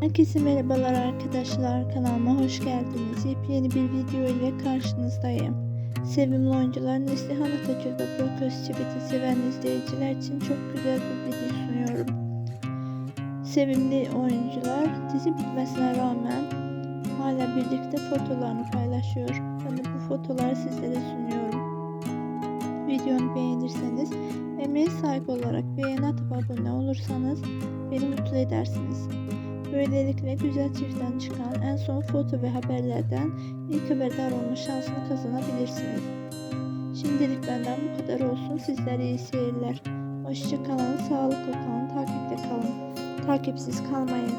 Herkese merhabalar arkadaşlar kanalıma hoş geldiniz. Yepyeni bir video ile karşınızdayım. Sevimli oyuncular Neslihan Atatürk ve Burak Özçivit'i seven izleyiciler için çok güzel bir video sunuyorum. Sevimli oyuncular dizi bitmesine rağmen hala birlikte fotolarını paylaşıyor. Ben de bu fotoları sizlere sunuyorum. Videomu beğenirseniz emeğe saygı olarak beğeni atıp abone olursanız beni mutlu edersiniz. Böylelikle güzel çiftten çıkan en son foto ve haberlerden ilk haberdar olma şansını kazanabilirsiniz. Şimdilik benden bu kadar olsun. Sizlere iyi seyirler. Hoşça kalın, sağlıklı kalın, takipte kalın. Takipsiz kalmayın.